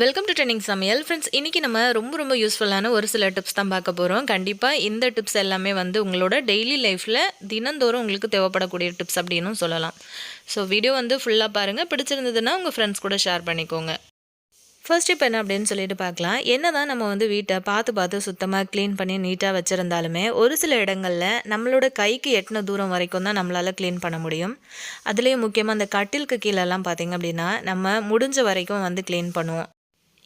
Welcome to trending சமையல் friends இன்றைக்கி நம்ம ரொம்ப ரொம்ப யூஸ்ஃபுல்லான ஒரு சில டிப்ஸ் தான் பார்க்க போகிறோம் கண்டிப்பாக இந்த டிப்ஸ் எல்லாமே வந்து உங்களோட டெய்லி லைஃப்பில் தினந்தோறும் உங்களுக்கு தேவைப்படக்கூடிய டிப்ஸ் அப்படின்னும் சொல்லலாம். ஸோ வீடியோ வந்து ஃபுல்லாக பாருங்கள் பிடிச்சிருந்ததுன்னா உங்கள் ஃப்ரெண்ட்ஸ் கூட ஷேர் பண்ணிக்கோங்க. ஃபர்ஸ்ட் இப்போ என்ன அப்படின்னு சொல்லிட்டு பார்க்கலாம். என்ன தான் நம்ம வந்து வீட்டை பார்த்து பார்த்து சுத்தமாக க்ளீன் பண்ணி நீட்டாக வச்சுருந்தாலுமே ஒரு சில இடங்களில் நம்மளோட கைக்கு எட்டின தூரம் வரைக்கும் தான் நம்மளால் க்ளீன் பண்ண முடியும். அதுலேயும் முக்கியமாக அந்த கட்டிலுக்கு கீழெல்லாம் பார்த்திங்க அப்படின்னா நம்ம முடிஞ்ச வரைக்கும் வந்து க்ளீன் பண்ணுவோம்.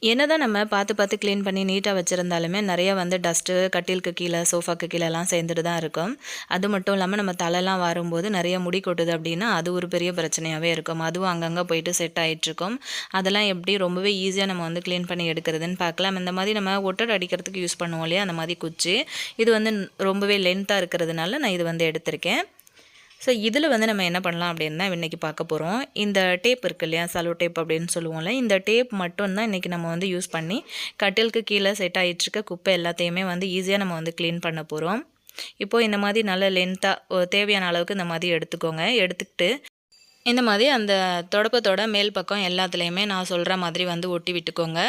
என்ன தான் நம்ம பார்த்து பார்த்து க்ளீன் பண்ணி நீட்டாக வச்சுருந்தாலுமே நிறைய வந்து டஸ்ட்டு கட்டிலுக்கு கீழே சோஃபாக்கு கீழெல்லாம் சேர்ந்துட்டு தான் இருக்கும். அது மட்டும் இல்லாமல் நம்ம தலைலாம் வரும்போது நிறைய முடி கொட்டுது அப்படின்னா அது ஒரு பெரிய பிரச்சனையாகவே இருக்கும். அதுவும் அங்கங்கே போயிட்டு செட் ஆகிட்ருக்கும் அதெல்லாம் எப்படி ரொம்பவே ஈஸியாக நம்ம வந்து க்ளீன் பண்ணி எடுக்கிறதுன்னு பார்க்கலாம். இந்த மாதிரி நம்ம ஒட்டடை அடிக்கிறதுக்கு யூஸ் பண்ணுவோம் இல்லையா? அந்த மாதிரி குச்சி. இது வந்து ரொம்பவே லென்த்தாக இருக்கிறதுனால நான் இது வந்து எடுத்திருக்கேன். ஸோ இதில் வந்து நம்ம என்ன பண்ணலாம் அப்படின்னு தான் இன்றைக்கி பார்க்க போகிறோம் இந்த டேப் இருக்குது இல்லையா? சலோ டேப் அப்படின்னு சொல்லுவோம்ல. இந்த டேப் மட்டும் தான் இன்றைக்கி நம்ம வந்து யூஸ் பண்ணி கட்டிலுக்கு கீழே செட் ஆகிட்டுருக்க குப்பை எல்லாத்தையுமே வந்து ஈஸியாக நம்ம வந்து க்ளீன் பண்ண போகிறோம் இப்போது இந்த மாதிரி நல்ல லென்த்தாக தேவையான அளவுக்கு இந்த மாதிரி எடுத்துக்கோங்க. எடுத்துக்கிட்டு இந்த மாதிரி அந்த தொடப்பத்தோட மேல் பக்கம் எல்லாத்துலேயுமே நான் சொல்கிற மாதிரி வந்து ஒட்டி விட்டுக்கோங்க.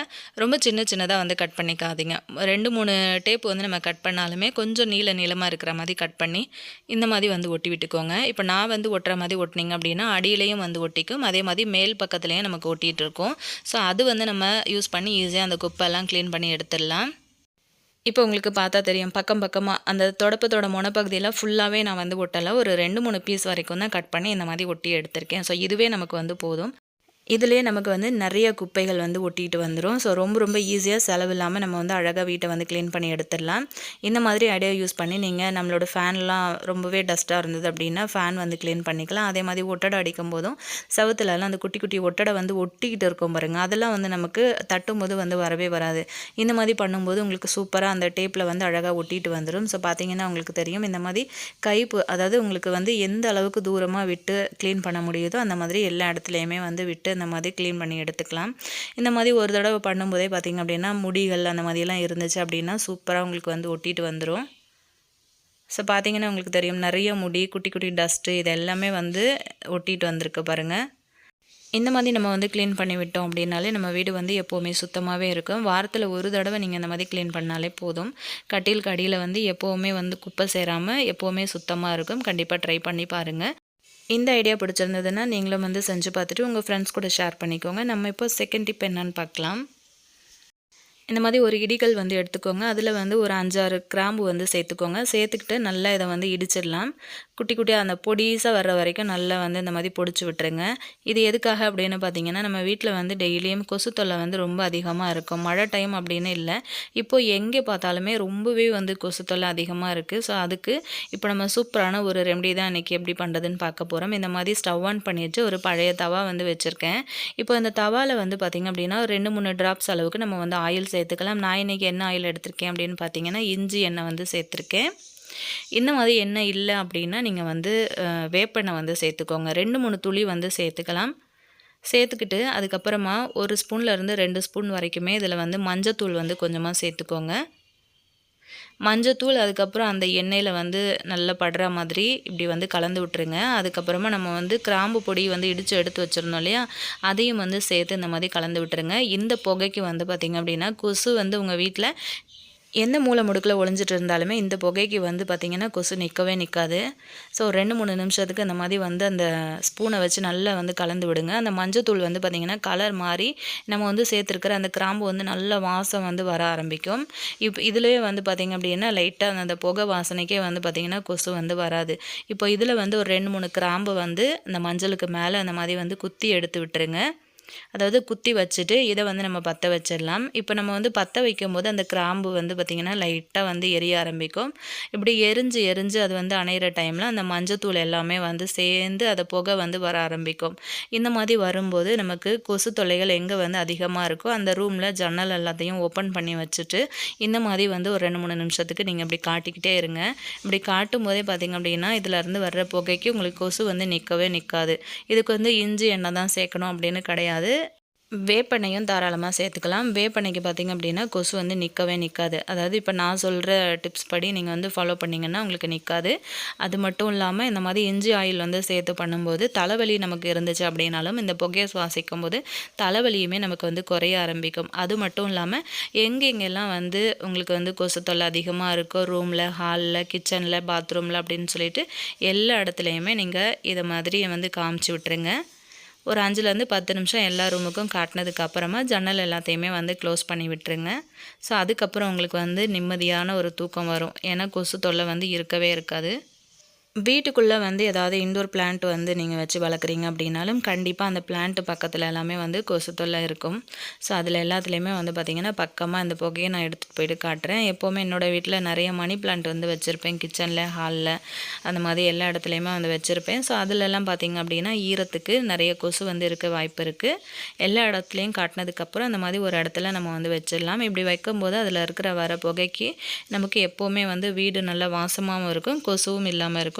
ரொம்ப சின்ன சின்னதாக வந்து கட் பண்ணிக்காதீங்க. ரெண்டு மூணு டேப் வந்து நம்ம கட் பண்ணாலுமே கொஞ்சம் நீள நீளமாக இருக்கிற மாதிரி கட் பண்ணி இந்த மாதிரி வந்து ஒட்டி விட்டுக்கோங்க. இப்போ நான் வந்து ஒட்டுற மாதிரி ஒட்டினீங்க அப்படின்னா அடியிலையும் வந்து ஒட்டிக்கும். அதே மாதிரி மேல் பக்கத்துலேயும் நமக்கு ஒட்டிகிட்டு இருக்கும். ஸோ அது வந்து நம்ம யூஸ் பண்ணி ஈஸியாக அந்த குப்பெல்லாம் க்ளீன் பண்ணி எடுத்துடலாம். இப்போ உங்களுக்கு பார்த்தா தெரியும். பக்கம் பக்கமாக அந்த தொடப்பத்தோட முனப்பகுதியில் ஃபுல்லாகவே நான் வந்து ஒட்டலை. ஒரு ரெண்டு மூணு பீஸ் வரைக்கும் தான் கட் பண்ணி இந்த மாதிரி ஒட்டி எடுத்திருக்கேன். ஸோ இதுவே நமக்கு வந்து போதும். இதுலேயே நமக்கு வந்து நிறைய குப்பைகள் வந்து ஒட்டிகிட்டு வந்துடும் ஸோ ரொம்ப ரொம்ப ஈஸியாக செலவு இல்லாமல் நம்ம வந்து அழகாக வீட்டை வந்து க்ளீன் பண்ணி எடுத்துடலாம். இந்த மாதிரி ஐடியா யூஸ் பண்ணி நீங்கள் நம்மளோட ஃபேன்லாம் ரொம்பவே டஸ்ட்டாக இருந்தது அப்படின்னா ஃபேன் வந்து க்ளீன் பண்ணிக்கலாம். அதே மாதிரி ஒட்டடை அடிக்கும் போதும் செவத்துலலாம் அந்த குட்டி குட்டி ஒட்டடை வந்து ஒட்டிக்கிட்டு இருக்கும் பாருங்கள் அதெல்லாம் வந்து நமக்கு தட்டும்போது வந்து வரவே வராது. இந்த மாதிரி பண்ணும்போது உங்களுக்கு சூப்பராக அந்த டேப்பில் வந்து அழகாக ஒட்டிட்டு வந்துடும் ஸோ பார்த்தீங்கன்னா உங்களுக்கு தெரியும் இந்த மாதிரி கைப்பு அதாவது உங்களுக்கு வந்து எந்த அளவுக்கு தூரமாக விட்டு க்ளீன் பண்ண முடியுதோ அந்த மாதிரி எல்லா இடத்துலையுமே வந்து விட்டு இந்த மாதிரி க்ளீன் பண்ணி எடுத்துக்கலாம். இந்த மாதிரி ஒரு தடவை பண்ணும்போதே பார்த்திங்க அப்படின்னா முடிகள் அந்த மாதிரிலாம் இருந்துச்சு அப்படின்னா சூப்பராக உங்களுக்கு வந்து ஒட்டிட்டு வந்துடும் ஸோ பார்த்தீங்கன்னா உங்களுக்கு தெரியும் நிறைய முடி குட்டி குட்டி டஸ்ட்டு இது எல்லாமே வந்து ஒட்டிட்டு வந்திருக்கு பாருங்கள் இந்த மாதிரி நம்ம வந்து க்ளீன் பண்ணி விட்டோம் அப்படின்னாலே நம்ம வீடு வந்து எப்போவுமே சுத்தமாகவே இருக்கும். வாரத்தில் ஒரு தடவை நீங்கள் இந்த மாதிரி க்ளீன் பண்ணாலே போதும். கட்டில் கடியில் வந்து எப்போவுமே வந்து குப்பை சேராமல் எப்போவுமே சுத்தமாக இருக்கும். கண்டிப்பாக ட்ரை பண்ணி பாருங்கள் இந்த ஐடியா பிடிச்சிருந்ததுன்னா நீங்களும் வந்து செஞ்சு பார்த்துட்டு உங்கள் ஃப்ரெண்ட்ஸ் கூட ஷேர் பண்ணிக்கோங்க. நம்ம இப்போ செகண்ட் டிப் என்னன்னு பார்க்கலாம். இந்த மாதிரி ஒரு இடிகள் வந்து எடுத்துக்கோங்க. அதில் வந்து ஒரு அஞ்சாறு கிராம்பு வந்து சேர்த்துக்கோங்க. சேர்த்துக்கிட்டு நல்லா இதை வந்து இடிச்சிடலாம். குட்டி குட்டியாக அந்த பொடிசாக வர்ற வரைக்கும் நல்லா வந்து இந்த மாதிரி பொடிச்சு விட்டுருங்க. இது எதுக்காக அப்படின்னு பார்த்தீங்கன்னா நம்ம வீட்டில் வந்து டெய்லியும் கொசு தொல்லை வந்து ரொம்ப அதிகமாக இருக்கும். மழை டைம் அப்படின்னு இல்லை. இப்போது எங்கே பார்த்தாலுமே ரொம்பவே வந்து கொசு தொல்லை அதிகமாக இருக்குது ஸோ அதுக்கு இப்போ நம்ம சூப்பரான ஒரு ரெமடி தான் இன்றைக்கி எப்படி பண்ணுறதுன்னு பார்க்க போகிறோம் இந்த மாதிரி ஸ்டவ் ஆன் பண்ணிட்டு ஒரு பழைய தவா வந்து வச்சுருக்கேன். இப்போ இந்த தவாவில் வந்து பார்த்திங்க அப்படின்னா ரெண்டு மூணு ட்ராப்ஸ் அளவுக்கு நம்ம வந்து ஆயில் சேர்த்துக்கலாம். நான் இன்றைக்கி என்ன ஆயில் எடுத்திருக்கேன் அப்படின்னு பார்த்தீங்கன்னா இஞ்சி எண்ணெய் வந்து சேர்த்துருக்கேன். இந்த மாதிரி எண்ணெய் இல்லை அப்படின்னா நீங்கள் வந்து வேப்பெண்ணெய் வந்து சேர்த்துக்கோங்க. ரெண்டு மூணு துளி வந்து சேர்த்துக்கலாம். சேர்த்துக்கிட்டு அதுக்கப்புறமா ஒரு ஸ்பூன்லேருந்து ரெண்டு ஸ்பூன் வரைக்குமே இதில் வந்து மஞ்சத்தூள் வந்து கொஞ்சமாக சேர்த்துக்கோங்க. மஞ்சத்தூள் அதுக்கப்புறம் அந்த எண்ணெயில் வந்து நல்லா படுற மாதிரி இப்படி வந்து கலந்து விட்டுருங்க. அதுக்கப்புறமா நம்ம வந்து கிராம்பு பொடி வந்து இடித்து எடுத்து வச்சுருந்தோம் இல்லையா? அதையும் வந்து சேர்த்து இந்த மாதிரி கலந்து விட்டுருங்க. இந்த புகைக்கு வந்து பார்த்திங்க அப்படின்னா கொசு வந்து உங்கள் வீட்டில் எந்த மூளை முடுக்கில் ஒளிஞ்சிட்டு இருந்தாலுமே இந்த புகைக்கு வந்து பார்த்திங்கன்னா கொசு நிற்கவே நிற்காது ஸோ ரெண்டு மூணு நிமிஷத்துக்கு அந்த மாதிரி வந்து அந்த ஸ்பூனை வச்சு நல்லா வந்து கலந்து விடுங்க. அந்த மஞ்சத்தூள் வந்து பார்த்திங்கன்னா கலர் மாறி நம்ம வந்து சேர்த்துருக்கிற அந்த கிராம்பு வந்து நல்ல வாசம் வந்து வர ஆரம்பிக்கும். இப்போ இதுலேயே வந்து பார்த்திங்க அப்படின்னா லைட்டாக அந்த புகை வாசனைக்கே வந்து பார்த்திங்கன்னா கொசு வந்து வராது. இப்போ இதில் வந்து ஒரு ரெண்டு மூணு கிராம்பு வந்து அந்த மஞ்சளுக்கு மேலே அந்த மாதிரி வந்து குத்தி எடுத்து விட்டுருங்க. அதாவது குத்தி வச்சுட்டு இதை வந்து நம்ம பற்ற வச்சிடலாம். இப்போ நம்ம வந்து பற்ற வைக்கும்போது அந்த கிராம்பு வந்து பார்த்திங்கன்னா லைட்டாக வந்து எரிய ஆரம்பிக்கும். இப்படி எரிஞ்சு எரிஞ்சு அது வந்து அணையிற டைமில் அந்த மஞ்சத்தூள் எல்லாமே வந்து சேர்ந்து அதை புகை வந்து வர ஆரம்பிக்கும். இந்த மாதிரி வரும்போது நமக்கு கொசு தொல்லைகள் எங்கே வந்து அதிகமாக இருக்கோ அந்த ரூமில் ஜன்னல் எல்லாத்தையும் ஓப்பன் பண்ணி வச்சுட்டு இந்த மாதிரி வந்து ஒரு ரெண்டு மூணு நிமிஷத்துக்கு நீங்கள் இப்படி காட்டிக்கிட்டே இருங்க. இப்படி காட்டும் போதே பார்த்திங்க அப்படின்னா இதிலேருந்து வர்ற புகைக்கு உங்களுக்கு கொசு வந்து நிற்கவே நிற்காது இதுக்கு வந்து இஞ்சி எண்ணெய் தான் சேர்க்கணும் அப்படின்னு கிடையாது. கூடாது வேப்பெண்ணையும் தாராளமாக சேர்த்துக்கலாம். வேப்பெண்ணைக்கு பார்த்திங்க அப்படின்னா கொசு வந்து நிற்கவே நிற்காது அதாவது இப்போ நான் சொல்கிற டிப்ஸ் படி நீங்கள் வந்து ஃபாலோ பண்ணிங்கன்னா உங்களுக்கு நிற்காது அது மட்டும் இல்லாமல் இந்த மாதிரி இஞ்சி ஆயில் வந்து சேர்த்து பண்ணும்போது தலைவலி நமக்கு இருந்துச்சு அப்படின்னாலும் இந்த புகையை சுவாசிக்கும் போது தலைவலியுமே நமக்கு வந்து குறைய ஆரம்பிக்கும். அது மட்டும் இல்லாமல் எங்கெங்கெல்லாம் வந்து உங்களுக்கு வந்து கொசு தொல்லை அதிகமாக இருக்கோ ரூமில் ஹாலில் கிச்சனில் பாத்ரூமில் அப்படின்னு சொல்லிட்டு எல்லா இடத்துலையுமே நீங்கள் இதை மாதிரி வந்து காமிச்சு விட்டுருங்க. ஒரு அஞ்சுலேருந்து பத்து நிமிஷம் எல்லா ரூமுக்கும் காட்டினதுக்கு அப்புறமா ஜன்னல் எல்லாத்தையுமே வந்து க்ளோஸ் பண்ணி விட்டுருங்க. ஸோ அதுக்கப்புறம் உங்களுக்கு வந்து நிம்மதியான ஒரு தூக்கம் வரும். ஏன்னா கொசு தொல்லை வந்து இருக்கவே இருக்காது. வீட்டுக்குள்ளே வந்து ஏதாவது இண்டோர் பிளான்ட் வந்து நீங்கள் வச்சு வளர்க்குறீங்க அப்படின்னாலும் கண்டிப்பாக அந்த பிளான்ட்டு பக்கத்தில் எல்லாமே வந்து கொசு தொல்லை இருக்கும். ஸோ அதில் எல்லாத்துலேயுமே வந்து பார்த்திங்கன்னா பக்கமாக இந்த புகையை நான் எடுத்துகிட்டு போயிட்டு காட்டுறேன். எப்போவுமே என்னோடய வீட்டில் நிறைய மணி பிளான்ட் வந்து வச்சுருப்பேன். கிச்சனில் ஹாலில் அந்த மாதிரி எல்லா இடத்துலையுமே வந்து வச்சுருப்பேன். ஸோ அதிலெல்லாம் பார்த்திங்க அப்படின்னா ஈரத்துக்கு நிறைய கொசு வந்து இருக்க வாய்ப்பு இருக்குது எல்லா இடத்துலையும் காட்டினதுக்கப்புறம் அந்த மாதிரி ஒரு இடத்துல நம்ம வந்து வச்சிடலாம். இப்படி வைக்கும்போது அதில் இருக்கிற வர புகைக்கு நமக்கு எப்போவுமே வந்து வீடு நல்லா வாசமாகவும் இருக்கும். கொசுவும் இல்லாமல் இருக்கும்.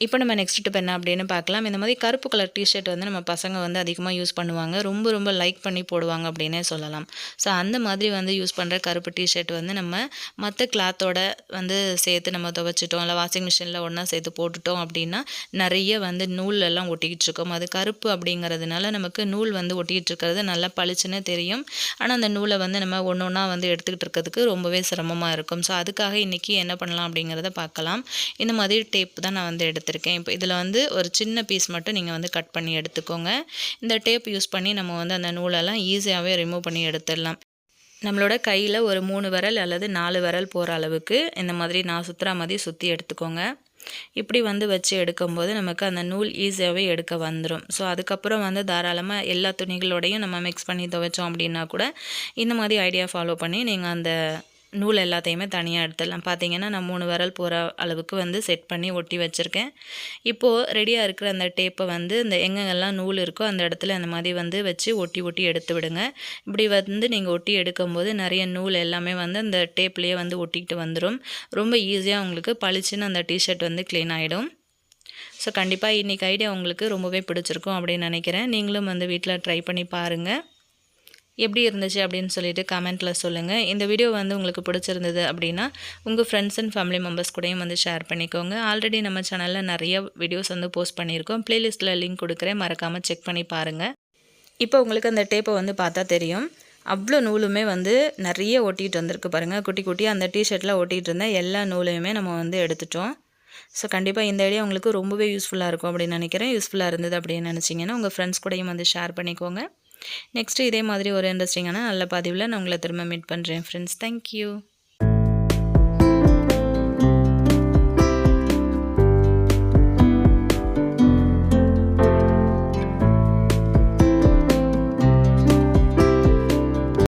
இப்போ நம்ம நெக்ஸ்ட் டிப் என்ன அப்படின்னு பார்க்கலாம். இந்த மாதிரி கருப்பு கலர் டிஷர்ட் வந்து நம்ம பசங்க வந்து அதிகமாக யூஸ் பண்ணுவாங்க. ரொம்ப ரொம்ப லைக் பண்ணி போடுவாங்க அப்படின்னே சொல்லலாம். ஸோ அந்த மாதிரி வந்து யூஸ் பண்ணுற கருப்பு டிஷர்ட் வந்து நம்ம மற்ற கிளாத்தோட வந்து சேர்த்து நம்ம துவைச்சிட்டோம். இல்லை வாஷிங் மிஷினில் ஒன்றா சேர்த்து போட்டுட்டோம் அப்படின்னா நிறைய வந்து நூல் எல்லாம் ஒட்டிக்கிட்டு இருக்கோம். அது கருப்பு அப்படிங்கிறதுனால நமக்கு நூல் வந்து ஒட்டிக்கிட்டு இருக்கிறது நல்லா பளிச்சுன்னு தெரியும். ஆனால் அந்த நூலை வந்து நம்ம ஒன்று ஒன்றா வந்து எடுத்துக்கிட்டு இருக்கிறதுக்கு ரொம்பவே சிரமமாக இருக்கும். ஸோ அதுக்காக இன்றைக்கி என்ன பண்ணலாம் அப்படிங்கிறத பார்க்கலாம். இந்த மாதிரி டேப் தான் நான் வந்து எடுத்து எடுத்திருக்கேன் இப்போ இதில் வந்து ஒரு சின்ன பீஸ் மட்டும் நீங்கள் வந்து கட் பண்ணி எடுத்துக்கோங்க. இந்த டேப் யூஸ் பண்ணி நம்ம வந்து அந்த நூலெல்லாம் ஈஸியாகவே ரிமூவ் பண்ணி எடுத்துடலாம். நம்மளோட கையில் ஒரு மூணு விரல் அல்லது நாலு விரல் போகிற அளவுக்கு இந்த மாதிரி நான் சுற்றுற மாதிரி சுற்றி எடுத்துக்கோங்க. இப்படி வந்து வச்சு எடுக்கும்போது நமக்கு அந்த நூல் ஈஸியாகவே எடுக்க வந்துடும் ஸோ அதுக்கப்புறம் வந்து தாராளமாக எல்லா துணிகளோடையும் நம்ம மிக்ஸ் பண்ணி துவைச்சோம் அப்படின்னா கூட இந்த மாதிரி ஐடியா ஃபாலோ பண்ணி நீங்கள் அந்த நூல் எல்லாத்தையுமே தனியாக எடுத்துடலாம். பார்த்தீங்கன்னா நான் மூணு விரல் போகிற அளவுக்கு வந்து செட் பண்ணி ஒட்டி வச்சுருக்கேன். இப்போது ரெடியாக இருக்கிற அந்த டேப்பை வந்து இந்த எங்கெங்கெல்லாம் நூல் இருக்கோ அந்த இடத்துல அந்த மாதிரி வந்து வச்சு ஒட்டி ஒட்டி எடுத்து விடுங்க. இப்படி வந்து நீங்கள் ஒட்டி எடுக்கும்போது நிறைய நூல் எல்லாமே வந்து அந்த டேப்லேயே வந்து ஒட்டிக்கிட்டு வந்துடும் ரொம்ப ஈஸியாக உங்களுக்கு பளிச்சுன்னு அந்த டிஷர்ட் வந்து க்ளீன் ஆகிடும் ஸோ கண்டிப்பாக இன்றைக்கி ஐடியா உங்களுக்கு ரொம்பவே பிடிச்சிருக்கும் அப்படின்னு நினைக்கிறேன். நீங்களும் வந்து வீட்டில் ட்ரை பண்ணி பாருங்கள் எப்படி இருந்துச்சு அப்படின்னு சொல்லிட்டு கமெண்ட்டில் சொல்லுங்கள் இந்த வீடியோ வந்து உங்களுக்கு பிடிச்சிருந்தது அப்படின்னா உங்கள் ஃப்ரெண்ட்ஸ் அண்ட் ஃபேமிலி மெம்பர்ஸ் கூடயும் வந்து ஷேர் பண்ணிக்கோங்க. ஆல்ரெடி நம்ம சேனலில் நிறைய வீடியோஸ் வந்து போஸ்ட் பண்ணியிருக்கோம். ப்ளேலிஸ்ட்டில் லிங்க் கொடுக்குறேன். மறக்காமல் செக் பண்ணி பாருங்கள் இப்போ உங்களுக்கு அந்த டேப்பை வந்து பார்த்தா தெரியும். அவ்வளோ நூலுமே வந்து நிறைய ஒட்டிகிட்டு வந்திருக்கு பாருங்கள் குட்டி குட்டி அந்த டிஷர்ட்டில் ஒட்டிகிட்டு இருந்த எல்லா நூலையுமே நம்ம வந்து எடுத்துட்டோம். ஸோ கண்டிப்பாக இந்த ஐடியா உங்களுக்கு ரொம்பவே யூஸ்ஃபுல்லாக இருக்கும் அப்படின்னு நினைக்கிறேன். யூஸ்ஃபுல்லாக இருந்தது அப்படின்னு நினச்சிங்கன்னா உங்கள் ஃப்ரெண்ட்ஸ் கூடயும் வந்து ஷேர் பண்ணிக்கோங்க. நெக்ஸ்ட்டு இதே மாதிரி ஒரு இன்ட்ரெஸ்டிங்கான நல்ல பதிவில் நான் உங்களை திரும்ப மீட் பண்ணுறேன் ஃப்ரெண்ட்ஸ் தேங்க்யூ